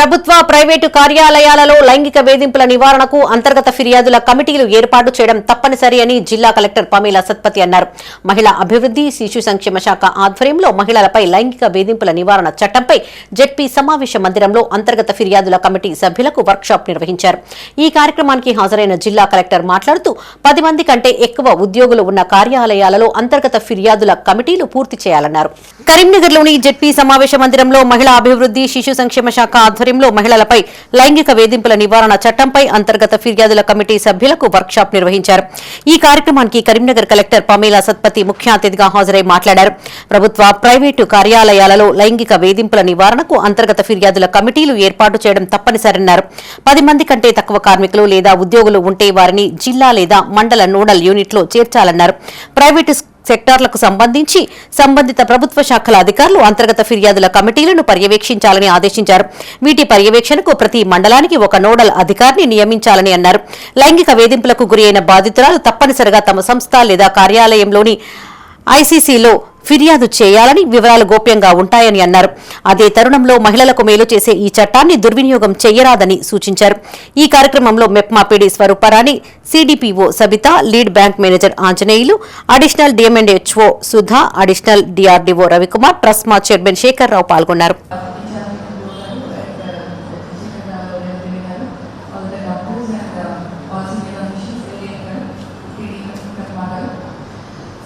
ప్రభుత్వ ప్రైవేటు కార్యాలయాలలో లైంగిక వేధింపుల నివారణకు అంతర్గత ఫిర్యాదుల కమిటీలు ఏర్పాటు చేయడం తప్పనిసరి అని జిల్లా కలెక్టర్ పమేల సత్పతి అన్నారు. మహిళా అభివృద్ధి శిశు సంక్షేమ శాఖ ఆధ్వర్యంలో మహిళలపై లైంగిక వేధింపుల నివారణ చట్టంపై జెడ్పీ సమావేశ మందిరంలో అంతర్గత ఫిర్యాదుల కమిటీ సభ్యులకు వర్క్షాప్ నిర్వహించారు. ఈ కార్యక్రమానికి హాజరైన జిల్లా కలెక్టర్ మాట్లాడుతూ పది మంది కంటే ఎక్కువ ఉద్యోగులు ఉన్న కార్యాలయాలలో అంతర్గత ఫిర్యాదుల కమిటీలు పూర్తి చేయాలన్నారు. కరీంనగర్లోని జెడ్పీ సమావేశ మందిరంలో మహిళా అభివృద్ధి శిశు సంక్షేమ శాఖ ఆధ్వర్యంలో మహిళలపై లైంగిక వేధింపుల నివారణ చట్టంపై అంతర్గత ఫిర్యాదుల కమిటీ సభ్యులకు వర్క్షాప్ నిర్వహించారు. ఈ కార్యక్రమానికి కరీంనగర్ కలెక్టర్ పమేలా సత్పతి ముఖ్య అతిథిగా హాజరై మాట్లాడారు. ప్రభుత్వ ప్రైవేటు కార్యాలయాలలో లైంగిక వేధింపుల నివారణకు అంతర్గత ఫిర్యాదుల కమిటీలు ఏర్పాటు చేయడం తప్పనిసరన్నారు. పది మంది కంటే తక్కువ కార్మికులు లేదా ఉద్యోగులు ఉంటే వారిని జిల్లా లేదా మండల నోడల్ యూనిట్లో చేర్చాలన్నారు. ప్రైవేటు సెక్టార్లకు సంబంధించి సంబంధిత ప్రభుత్వ శాఖల అధికారులు అంతర్గత ఫిర్యాదుల కమిటీలను పర్యవేక్షించాలని ఆదేశించారు. వీటి పర్యవేక్షణకు ప్రతి మండలానికి ఒక నోడల్ అధికారిని నియమించాలని అన్నారు. లైంగిక వేధింపులకు గురైన బాధితురాలు తప్పనిసరిగా తమ సంస్థ లేదా కార్యాలయంలోని ఐసీసీలో ఫిర్యాదు చేయాలని వివరాలు గోప్యంగా ఉంటాయని అన్నారు. అదే తరుణంలో మహిళలకు మేలు చేసే ఈ చట్టాన్ని దుర్వినియోగం చేయరాదని సూచించారు. ఈ కార్యక్రమంలో MEPMA PD Swarooparani CDPO Sabitha lead bank manager Anjaneyulu additional DMHO Sudha additional DRDO Ravikumar TRSMA chairman Shekar Rao పాల్గొన్నారు.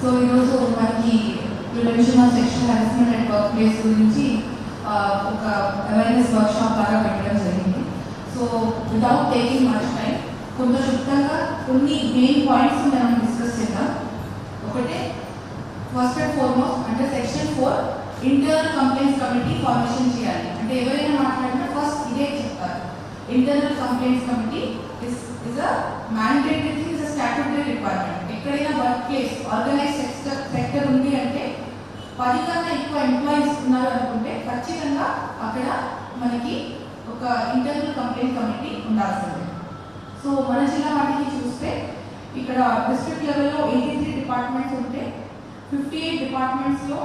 సో ఈరోజు మనకి prevention of sexual harassment and workplace గురించి ఒక అవేర్నెస్ వర్క్ షాప్ లాగా పెట్టడం జరిగింది. So without taking much time కొంత క్లుప్తంగా కొన్ని మెయిన్ పాయింట్స్ మనం డిస్కస్ చేద్దాం. ఒకటే ఫస్ట్ అండ్ ఫార్మోస్ట్ అంటే section four internal complaints committee formation చేయాలి. అంటే ఎవరైనా మాట్లాడినా ఫస్ట్ ఇదే చెప్తారు. Internal complaints committee is is a mandatory is a statutory requirement case place organise sector sector ఉంది అంటే పది కన్నా ఎక్కువ ఎంప్లాయీస్ ఉన్నారు అనుకుంటే ఖచ్చితంగా అక్కడ మనకి ఒక ఇంటర్నల్ కంప్లైంట్ కమిటీ ఉండాల్సిందే. సో మన జిల్లా వాటికి చూస్తే ఇక్కడ డిస్ట్రిక్ట్ లెవెల్లో ఎయిటీ త్రీ డిపార్ట్మెంట్స్ ఉంటే fifty eight డిపార్ట్మెంట్స్లో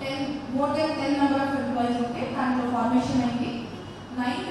ten more than ten number of employees ఉంటే దాంట్లో ఫార్మేషన్ అయింది. నైన్